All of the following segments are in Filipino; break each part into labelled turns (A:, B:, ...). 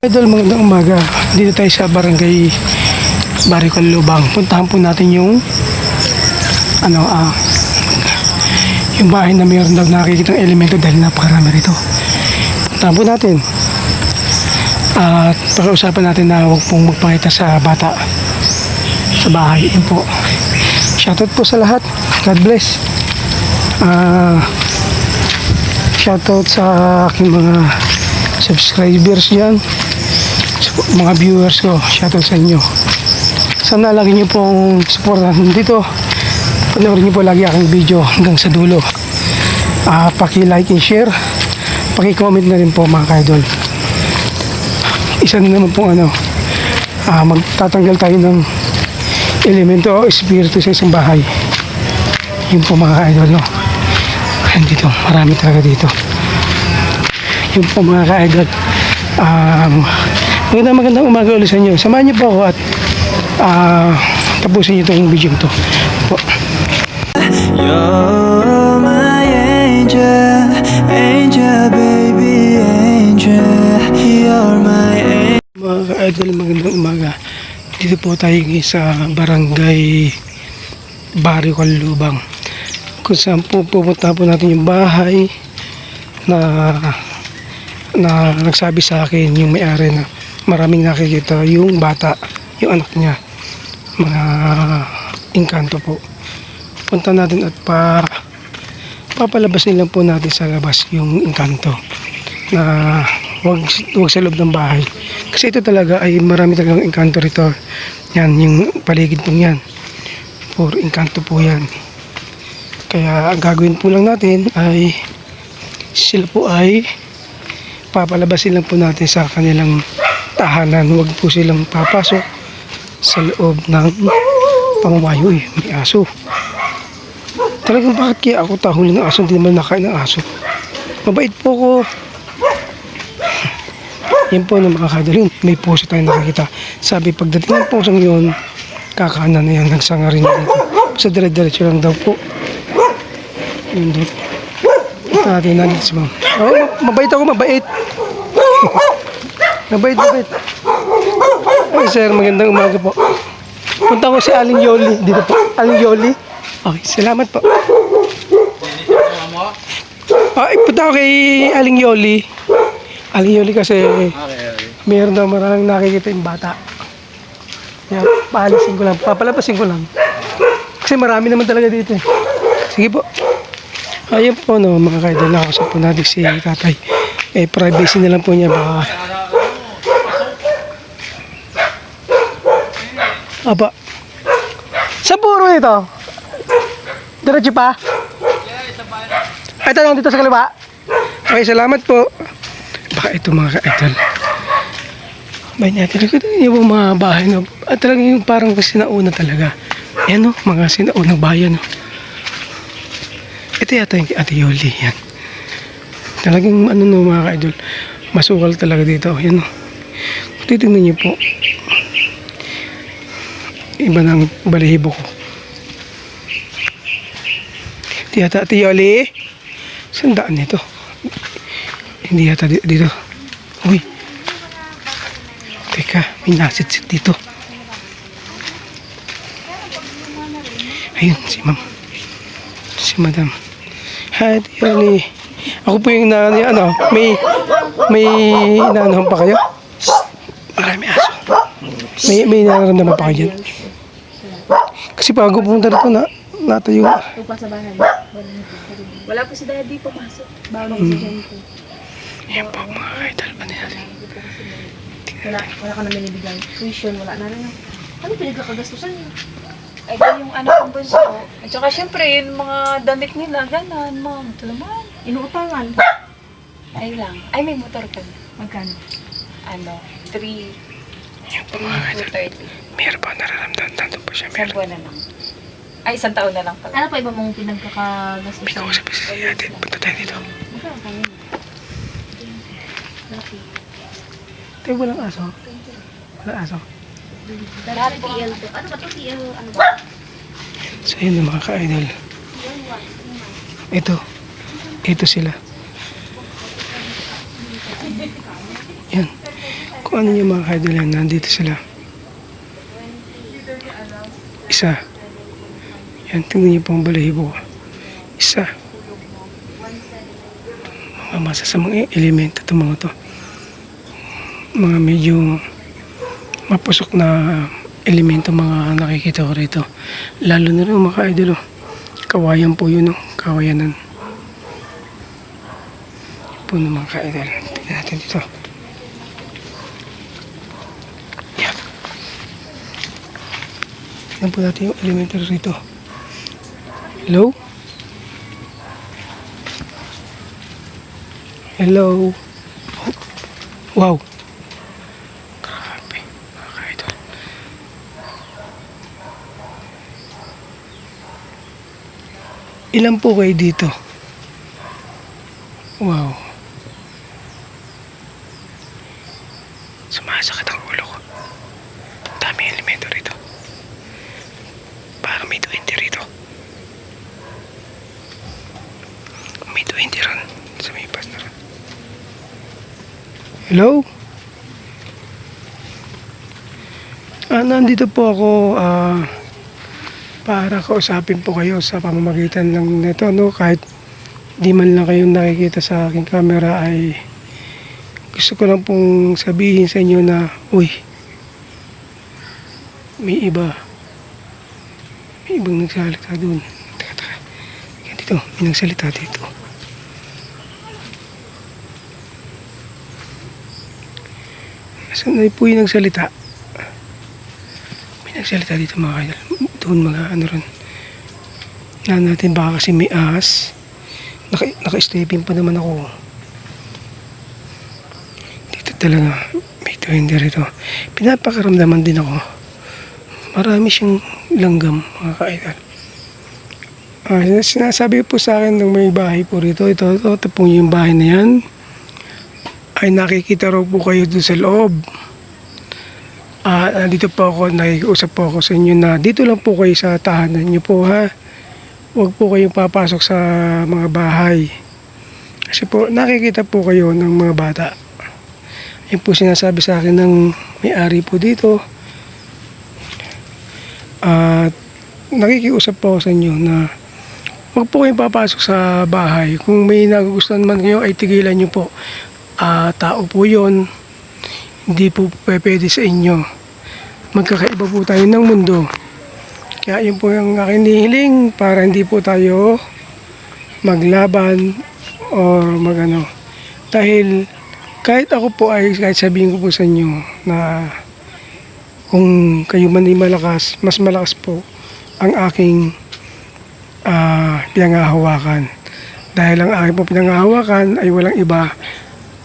A: Idol, magandang umaga. Dito tayo sa barangay Baricol Lubang. Puntahan po natin yung ano ah yung bahay na mayroon daw nakikita ng elemento dahil napakarami rito. Puntahan po natin. At pag-uusapan natin na huwag pong magpakita sa bata sa bahay. Yun po. Shoutout po sa lahat. God bless. Ah shoutout sa aking mga subscribers dyan mga viewers ko shoutout sa inyo. Sana lagi nyo pong supportan dito panoorin nyo po lagi aking video hanggang sa dulo. Ah, paki like and share. Paki comment na rin po mga kaidol. Isa na naman pong ano ah, magtatanggal tayo ng elemento o espiritu sa isang bahay. Yun po mga kaidol no? Dito, marami talaga dito. Yung po mga ka-idol. Um, magandang magandang umaga ulit sa inyo. Samahan niyo po ako at ah, tapusin niyo itong video to. Po.
B: You're my angel, angel, baby, angel. You're my angel.
A: Mga ka-idol, magandang umaga. Dito po tayo sa barangay Barrio Lubang. Kung saan po pupunta po natin yung bahay na na nagsabi sa akin yung may-ari na maraming nakikita yung bata, yung anak niya. Mga engkanto po. Punta natin at pa papalabas nila po natin sa labas yung engkanto na wag, wag sa loob ng bahay. Kasi ito talaga ay marami talagang engkanto rito. Yan, yung paligid pong yan. Puro engkanto po yan. Kaya ang gagawin po lang natin ay sila po ay papalabasin lang po natin sa kanilang tahanan. Huwag po silang papasok sa loob ng pamamayo eh. May aso. Talagang bakit kaya ako tahuli ng aso hindi naman nakain ng aso? Mabait po ko. Yan po ng mga kadalin. May puso tayong nakikita. Sabi pagdating ng pusong yun, kakanan na yan. Nagsanga rin dito. Sa dire-diretso lang daw po. Yun doon. Natin natin si ma'am. Oh, mabait ako, mabait. mabait, mabait. Ay, sir, magandang umaga po. Punta ko si Aling Yoli. Dito po. Aling Yoli. Okay, salamat po. Ay, punta ko kay Aling Yoli. Aling Yoli kasi mayroon daw maraming nakikita yung bata. Yan, paalisin ko lang. Papalapasin ko lang. Kasi marami naman talaga dito eh. Sige po. Ayun po no, mga kaidol, nakausap po natin si tatay. Eh, privacy na lang po niya baka. Aba. Sa puro ito? Diretso pa? Ay, tanong dito sa kaliwa. Okay, salamat po. Baka ito mga ka-idol. Bay niya, talaga yung mga bahay na, at talagang yung parang sinauna talaga. Yan o, mga sinaunang bayan o. Ito yata yung Ate Yoli, yan. Talagang ano no mga ka-idol, masukal talaga dito. Yan o. Titignan niyo po, iba ng balahibo ko. Ito yata Ate Yoli. Saan daan nito? Hindi yata di- dito. Uy. Teka, may nasit-sit dito. Ayun, si ma'am. Si madam. Hi, Ate Yoli. Ako po yung na, ano, may, may inaanohan pa kayo? Marami aso. May, may nararamdaman pa kayo dyan? Bago pumunta dito na, natayo.
C: Upa sa bahay. Wala po si daddy pumasok. Bawal hmm. si po.
A: Ayan po mga idol. Ano yan?
C: Wala, wala ka na binibigay. Tuition, wala na rin. Ano pinagkakagastusan niyo?
D: Ay, yung anak kong bunso. At saka syempre, yung mga damit nila, ganon, ma'am. Ito naman.
C: Inuutangan.
D: Ay lang. Ay, may motor ka na.
C: Magkano?
D: Ano, 3,
A: Ayan po mga idol.
D: 3, 230.
A: Meron pa nararamdaman. Nandun po siya.
D: Isang
A: Meron.
D: buwan na lang. Ay, isang taon na lang pala.
C: Ano pa iba mong
A: May
C: pinagkakagastusan?
A: kausap isa ate. Punta tayo dito.
C: Magkano kami? Laki.
A: Tayo walang aso. Walang aso.
C: TL to. Ano ba to TL? Ano ba?
A: So yun na mga ka-idol. Ito. Ito sila. Yan. Kung ano yung mga ka-idol yan, nandito sila. Isa. Yan, tingnan niyo po ang balahibo. Isa. Mga masasamang elemento itong mga to. Mga medyo mapusok na elemento mga nakikita ko rito. Lalo na rin mga ka-idol. oh. Kawayan po yun, oh. kawayanan. Po ng mga ka-idol. Tingnan natin dito. Tingnan po natin yung elemental rito. Hello? Hello? Oh. Wow. Grabe. Mga ka-idol. Ilan po kayo dito? Wow. Sumasakit ang ulo ko. Ang dami elemento rito. Parang may 20 rito. May 20 ron. Sa may pas na ron. Hello? Ah, nandito po ako ah para kausapin po kayo sa pamamagitan ng neto no? Kahit di man lang kayong nakikita sa aking camera ay gusto ko lang pong sabihin sa inyo na uy may iba. May ibang nagsalita doon teka teka. Dito. May nagsalita dito. Saan na po yung nagsalita? Nagsalita dito mga kaidol. Doon mga ano ron. Na natin baka kasi may ahas. Naka, naka-stepping pa naman ako. Dito talaga may tuwende rito. Pinapakaramdaman din ako. Marami siyang langgam mga kaidol. Ah, sinasabi po sa akin ng may bahay po rito. Ito, ito, ito po yung bahay na yan. Ay nakikita raw po kayo doon sa loob. Ah, nandito po ako, nakikiusap po ako sa inyo na dito lang po kayo sa tahanan niyo po ha. Huwag po kayong papasok sa mga bahay. Kasi po, nakikita po kayo ng mga bata. Yan po sinasabi sa akin ng may-ari po dito. At nakikiusap po ako sa inyo na huwag po kayong papasok sa bahay. Kung may nagugustuhan man kayo, ay tigilan nyo po. Ah, tao po yon hindi po pwede sa inyo. Magkakaiba po tayo ng mundo. Kaya yun po yung aking nihiling para hindi po tayo maglaban or magano. Dahil kahit ako po ay kahit sabihin ko po sa inyo na kung kayo man ay malakas, mas malakas po ang aking ah pinangahawakan. Dahil ang aking po pinangahawakan ay walang iba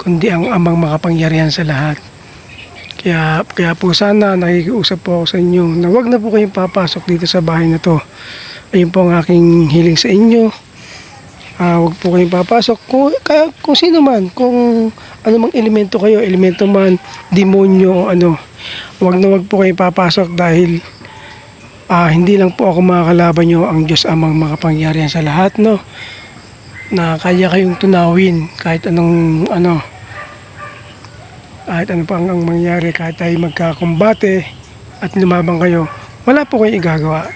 A: kundi ang amang makapangyarihan sa lahat. Kaya, kaya po sana nakikiusap po ako sa inyo na wag na po kayong papasok dito sa bahay na to. Ayun po ang aking hiling sa inyo. Ah, wag po kayong papasok. Kung, kaya, kung sino man, kung ano mang elemento kayo, elemento man, demonyo, ano, wag na wag po kayong papasok dahil ah, hindi lang po ako makakalaban nyo ang Diyos amang makapangyarihan sa lahat, no? na kaya kayong tunawin kahit anong ano kahit ano pang ang mangyari kahit tayo magkakumbate at lumabang kayo wala po kayong igagawa.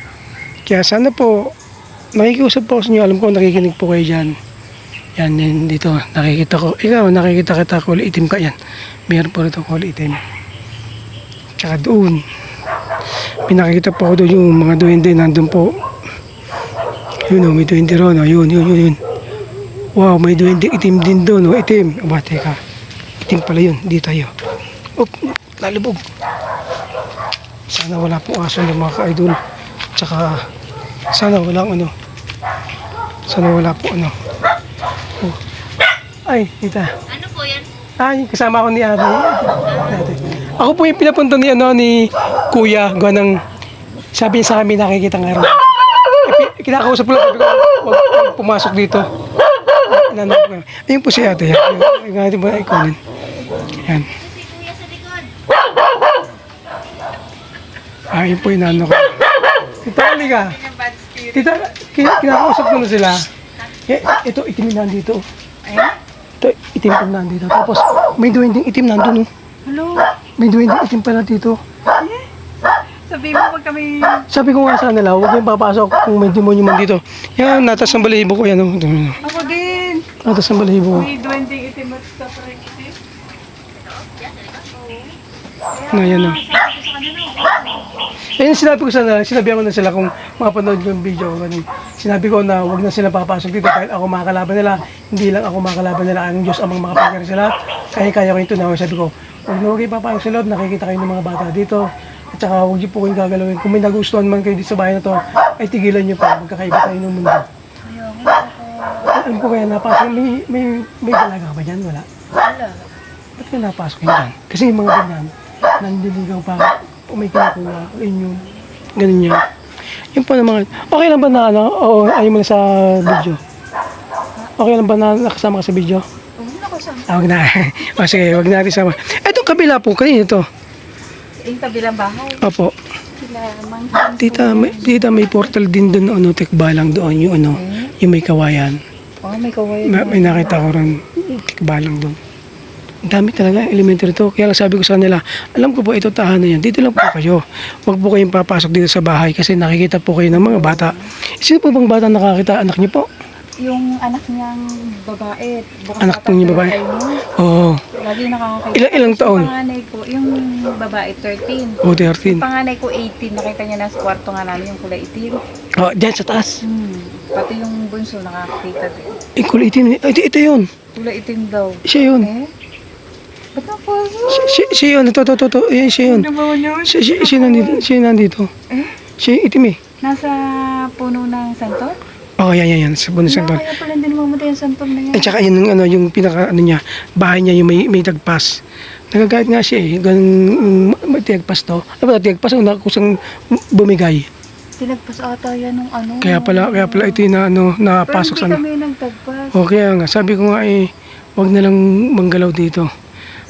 A: Kaya sana po nakikiusap po sa inyo. Alam ko nakikinig po kayo dyan. Yan yan dito. Nakikita ko. Ikaw nakikita kita. Kulay itim ka. Yan. Meron po rito kulay itim. Tsaka doon. May nakikita po ako doon yung mga duwende. Nandun po. Yun o may duwende ron o yun yun yun yun. Wow, may duwende. Itim din doon, oh, itim. Aba, teka. Itim pala yun, di tayo. Op, lalubog. Sana wala pong aso ng mga ka-idol. Tsaka, sana walang ano. Sana wala po ano. Oh. Ay, tita.
C: Ano po yan?
A: Ay, kasama ko ni ate. Ako po yung pinapunta ni ano ni kuya. Gawa ng, sabi niya sa amin nakikita nga rin. Eh, Kinakausap ko lang, sabi ko, huwag pumasok dito. Ko. Ayun po si ate. Yan.
C: Si kuya sa likod.
A: Ayun po inano ko. Tita, hali ka. Tita, kin- kinakausap ko na sila. Eh, ito, itim na nandito. Ito, itim po nandito. Tapos, may duwending itim nandun. Oh.
D: Hello?
A: May duwende itim pala dito.
D: Sabi mo pag kami...
A: Sabi ko nga sa kanila, huwag kayong papasok kung may demonyo man dito. Yan, natas ang balahibo ko. Yan, oh.
D: Ako din.
A: natas ang balahibo ko.
D: May duwending itim at kaparang itim.
A: Na, yan, oh. Ayun, sinabi ko sana, sinabi ko na sila kung mapanood ko yung video. Ganun. Sinabi ko na huwag na sila papasok dito kahit ako makakalaban nila. Hindi lang ako makakalaban nila. Ang Diyos amang makapangyari sila. Kaya kaya ko yung tunaw. Sabi ko, huwag na huwag kayo papasok sa loob. Nakikita kayo ng mga bata dito. At saka huwag niyo po kayong gagalawin. Kung may nagustuhan man kayo dito sa bahay na to, ay tigilan niyo po. Magkakaiba tayo ng mundo. Ano po kaya napasok? May, may, may dalaga ba dyan? Wala.
D: Wala.
A: Ba't ka napasok yun dyan? Kasi yung mga ganyan, nandiligaw pa, o may kinukuha, yun yung, ganun yan. Yun po naman, okay lang ba na ano, oo, ayaw mo na sa video? Okay lang ba na nakasama ka sa video?
D: Oo, naku, saan?
A: Ah, wag na. o sige, wag natin sama. Etong kabila po, kanino to?
D: Yung kabilang bahay.
A: Opo.
D: Sila, mang...
A: Tita, may, tita, may portal din doon, ano, tikbalang doon, yung ano, yung may kawayan.
D: Oh, may kawayan.
A: May, may nakita ko rin, tikbalang doon. Dami talaga elementary to. Kaya lang sabi ko sa kanila, alam ko po ito tahanan yan. Dito lang po kayo. Huwag po kayong papasok dito sa bahay kasi nakikita po kayo ng mga bata. Sino po bang bata nakakita? Anak niyo po?
D: Yung anak niyang babae. Bukas
A: Anak po niya babae? Oo.
D: lagi nakakakita.
A: Ilang, ilang taon?
D: Yung panganay ko, yung babae 13.
A: O, 13.
D: Panganay ko 18. Nakita niya na sa kwarto nga namin yung kulay itim.
A: Oh, dyan sa taas.
D: Hmm. Pati yung bunso nakakita din.
A: Eh, kulay itim. Ito, ito yun.
D: Kulay itim daw.
A: Siya yun.
D: Eh? Ba't na po?
A: Si, si, yun. Ito, ito, ito. ito. Ayan, siya yun.
D: Ba yun?
A: Siya, siya, siya nandito. Siya nandito.
D: Eh?
A: Yung itim eh.
D: Nasa puno ng santol?
A: Oh, yan, yan, yan. Sa
D: Na,
A: doon.
D: kaya pala hindi mamatay yung santol na yan.
A: At saka yun yung, ano, yung pinaka, ano niya, bahay niya, yung may, may tagpas. Nagagayat nga siya eh. Ganun, may tagpas to. Ano ba, tagpas ang nakusang bumigay.
D: Tinagpas ata yan nung ano.
A: Kaya pala, kaya pala ito yung na, ano, napasok sa
D: Pero
A: ano.
D: hindi kami nagtagpas.
A: O kaya nga, sabi ko nga eh, wag na lang manggalaw dito.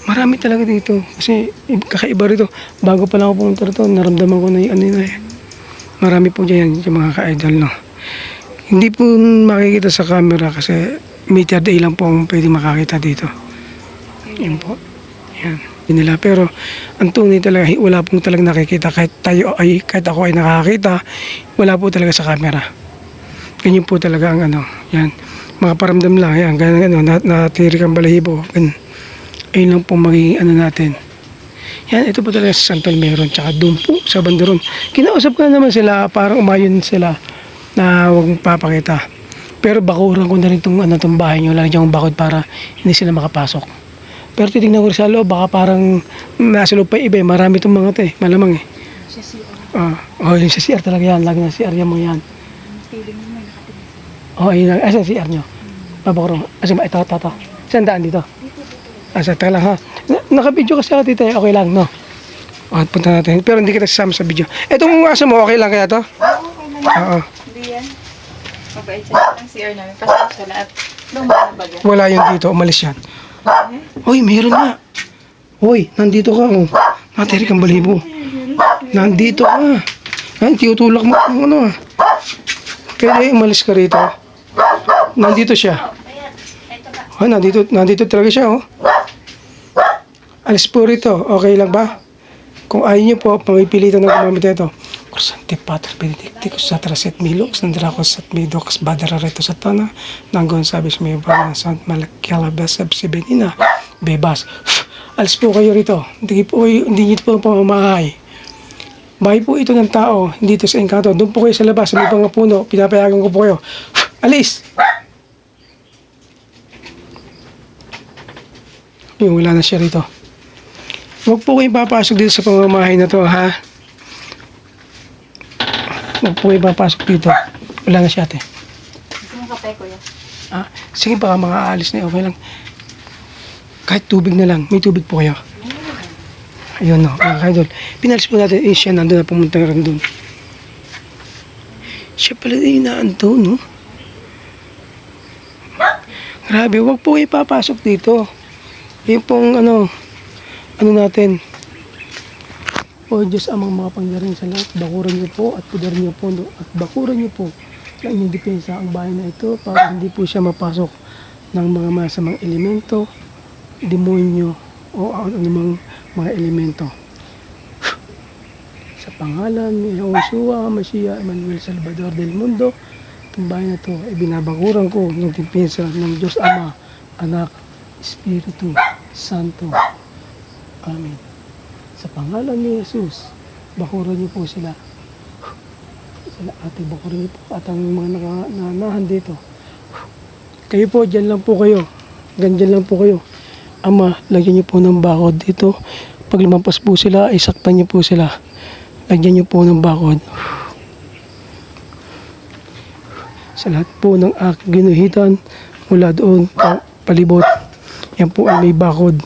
A: Marami talaga dito. Kasi kakaiba rito. Bago pa lang ako pumunta rito, naramdaman ko na yung ano yun eh. Marami po dyan yung mga ka-idol, no. Hindi po makikita sa camera kasi meter day lang po ang pwede makakita dito. Yan po. Yan. Nila. Pero ang tunay talaga, wala pong talagang nakikita. Kahit tayo ay, kahit ako ay nakakita, wala po talaga sa camera. Ganyan po talaga ang ano, yan. Mga paramdam lang, yan. Ganyan, ano, nat natirik ang balahibo. Ganyan. Ayun lang po magiging ano natin. Yan, ito po talaga sa Santol meron. Tsaka doon po sa banderon. Kinausap ko na naman sila, parang umayon sila na huwag papakita. Pero bakuran ko na rin itong, ano, itong bahay nyo. Lalagyan kong bakod para hindi sila makapasok. Pero titignan ko rin sa loob, baka parang nasa loob pa iba eh. Marami itong mga ito eh, malamang eh. Ah, oh, yung sa CR talaga yan. Lagi na CR yan yan.
D: mo nakatingin.
A: Oh, ayun lang. Asan si Arnyo? Pabakurong. Asan ba? Ito, ito, ito. Saan daan dito? Asa, teka lang ha. Na- Naka-video kasi ako dito eh. Okay lang, no? O, punta natin. Pero hindi kita sasama sa video. Etong asa mo, okay lang kaya to? Oo.
D: Hindi yan. Mabait siya ng CR namin. Pasok siya lahat. Bagay.
A: Wala yun dito. Umalis yan. Uy, meron nga. Uy, nandito ka. Oh. Natiri kang balibo. Nandito ka. Ay, tinutulak mo ano ah. Pwede umalis ka rito. Nandito siya. Oh, nandito, nandito talaga siya oh. Alis po rito. Okay lang ba? Kung ayaw niyo po, pamipilitan ng gumamit ito. Kursante Pater Benedicticus sa traset milok, sandrakos at midokas badara rito sa tana, nanggon sabi sa may bang Sant Malakialabas sa Sibenina, bebas. Alis po kayo rito. Hindi po hindi niyo po pamamahay. Bahay po ito ng tao, hindi ito sa engkanto. Doon po kayo sa labas, sa may mga puno, pinapayagan ko po kayo. Alis! Yung wala na siya rito. Huwag po kayong papasok dito sa pamamahay na to, ha? Huwag po kayong papasok dito. Wala na siya, ate.
D: Gusto mo kape, kuya?
A: Ah, sige, baka mga aalis na, okay lang. Kahit tubig na lang, may tubig po kayo. Ayun, no, mga kaidol. Pinalis po natin, eh, siya nandun na pumunta rin doon. Siya pala din inaanto, no? Grabe, wag po kayo papasok dito. Yung pong, ano, ano natin. O Diyos amang mga pangyarihan sa lahat, bakuran niyo po at pudar niyo po at bakuran niyo po na inyong depensa ang bahay na ito para hindi po siya mapasok ng mga masamang elemento, demonyo o anumang mga elemento. Sa pangalan ni Yahusua, Mashiach, Emmanuel Salvador del Mundo, itong bahay na ito ay binabakuran ko ng timpinsya ng Diyos Ama, Anak, Espiritu, Santo. Amen. Sa pangalan ni Jesus, bakuran niyo po sila. Sila ate, bakuran niyo po at ang mga naka- nanahan dito. Kayo po, dyan lang po kayo. Ganyan lang po kayo. Ama, lagyan niyo po ng bakod dito. Pag lumampas po sila, ay saktan niyo po sila. Lagyan niyo po ng bakod. Sa lahat po ng aking ginuhitan mula doon pa, palibot. Yan po ay may bakod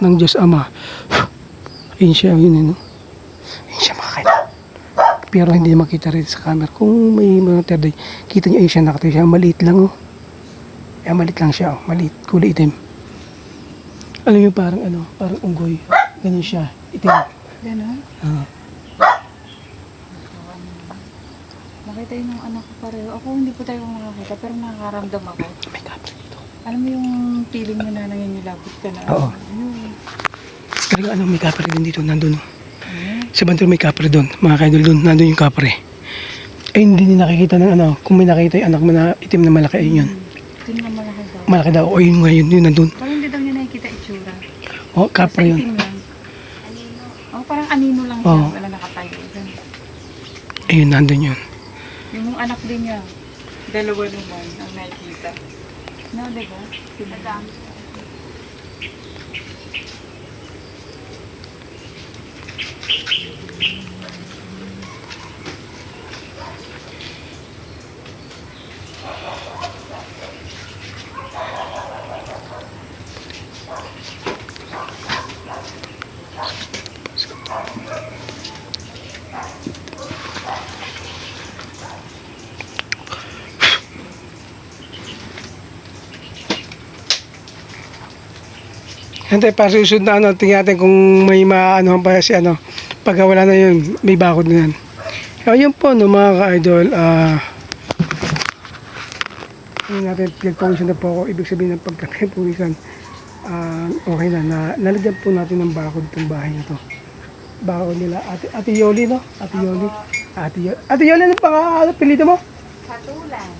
A: ng Diyos Ama. Ayun siya, yun yun. Ayun siya mga kailan. Pero hindi makita rin sa camera. Kung may mga terday, kita niyo ayun siya nakatayo siya. Maliit lang oh. Eh, maliit lang siya oh. Maliit. Kulay itim. Alam niyo parang ano, parang unggoy. Ganyan siya. Itim.
D: Ganon.
A: Ah.
D: Nakita yun ng anak ko pareho. Ako hindi po tayo nakakita pero nakakaramdam ako.
A: may kapre dito.
D: Alam mo yung feeling mo na nangingilabot ka na.
A: Oo.
D: Yun.
A: Talaga ano, may kapre din dito. Nandun oh.
D: Ano?
A: Sa bantul may kapre doon. Mga kaidol doon. Nandun yung kapre. Ay, hindi niya nakikita ng ano. Kung may nakita yung anak mo na itim na malaki, ayun yun.
D: Ito na malaki daw.
A: Malaki daw. O yun nga yun. Yun nandun.
D: Parang hindi daw niya nakikita itsura.
A: O, kapre
D: Basta
A: yun.
D: itim lang. Oh, parang anino lang siya.
A: Oo.
D: Wala nakatayo. Ganun.
A: Ayun, nandun yun.
D: Yung anak din niya, dalawa naman ang. No, diba? Pinadami.
A: Hintay, para susunod na ano, tingnan natin kung may maano pa si ano. Pagka wala na yun, may bakod na yan. Ayun po, no, mga ka-idol, ah, ano natin, pinagpawisan na po ako. Ibig sabihin ng pagkakaipawisan, ah, okay na, na, nalagyan po natin ng bakod itong bahay na to. Bakod nila, Ate, Ate Yoli, no? Ate Yoli. Ate Yoli, Ate Yoli, ano pang ano, pilito mo?
D: Hatulan.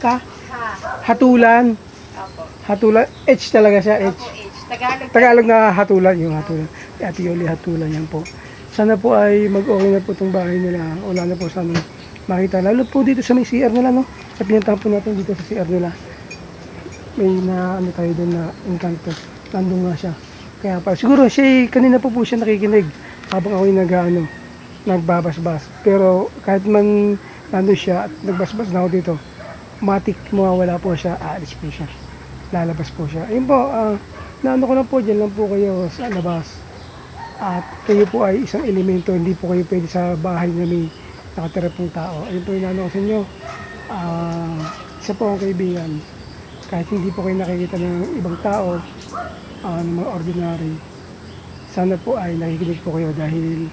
A: Ka?
D: Ha.
A: Hatulan.
D: Apo.
A: Hatulan. H talaga siya, H.
D: Apo, H. Tagalog.
A: Tagalog na hatulan, yung hatulan. Ate Yoli hatulan yan po. Sana po ay mag-okay na po itong bahay nila. Wala na po sana makita. Lalo po dito sa may CR nila, no? Sa pinuntahan po natin dito sa CR nila. May na ano tayo doon na encanto. Nandun nga siya. Kaya pa, siguro siya, kanina po po siya nakikinig habang ako yung nag, ano, nagbabasbas. Pero kahit man nandun siya at nagbasbas na ako dito, matik mawawala po siya, aalis po siya. Lalabas po siya. Ayun po, ah, naano ko lang po, dyan lang po kayo sa labas. At kayo po ay isang elemento, hindi po kayo pwede sa bahay na may nakatira pong tao. Ayun po yung naano ko sa inyo. Ah, isa po akong kaibigan. Kahit hindi po kayo nakikita ng ibang tao, ah, ng mga ordinary, sana po ay nakikinig po kayo dahil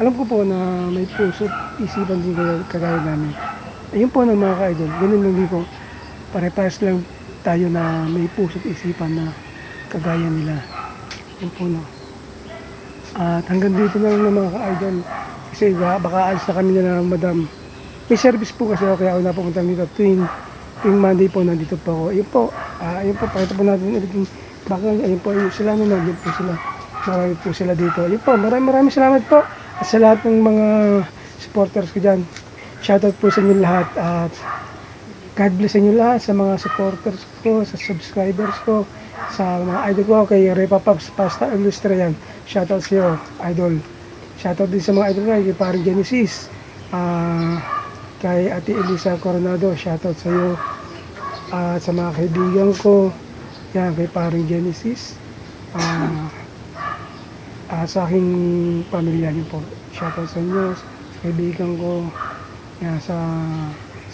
A: alam ko po na may puso at isipan din kayo kagaya namin. Ayun po ng mga ka-idol, ganun lang din po. Pare-pares lang tayo na may puso at isipan na kagaya nila. Yun po no. At hanggang dito na lang ng mga ka-idol. Kasi ba- baka alis na kami na ng madam. May service po kasi ako kaya ako napupunta dito. Tuwing, tuwing Monday po nandito po ako. Ayun po, ah, ayun po, pakita po natin ulit yung background. Ayun po, ayun sila na nandiyan po sila. Marami po sila dito. Ayun po, maraming maraming salamat po. At sa lahat ng mga supporters ko dyan. Shoutout po sa inyo lahat. At God bless inyo lahat, sa mga supporters ko, sa subscribers ko, sa mga idol ko, kay Repa Pops Pasta Illustre yan. Shoutout sa iyo, idol. Shoutout din sa mga idol ko, kay Parang Genesis, ah, kay Ate Elisa Coronado, shoutout sa iyo. At sa mga kaibigan ko, yan, kay Parang Genesis, ah, ah, sa aking pamilya niyo po. Shoutout sa inyo, sa kaibigan ko, yan, sa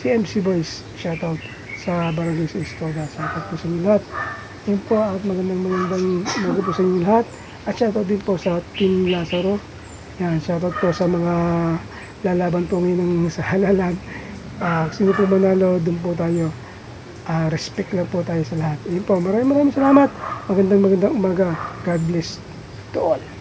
A: si MC Boys, shoutout sa Barangay sa Estoda. Shoutout po sa inyo lahat. Yun po at magandang magandang umaga po sa inyo lahat. At shoutout din po sa Team Lazaro. Yan, shoutout po sa mga lalaban po ngayon ng sa halalan. Ah, sino po manalo, doon po tayo. ah, respect lang po tayo sa lahat. Yun po, maraming maraming salamat. Magandang magandang umaga. God bless to all.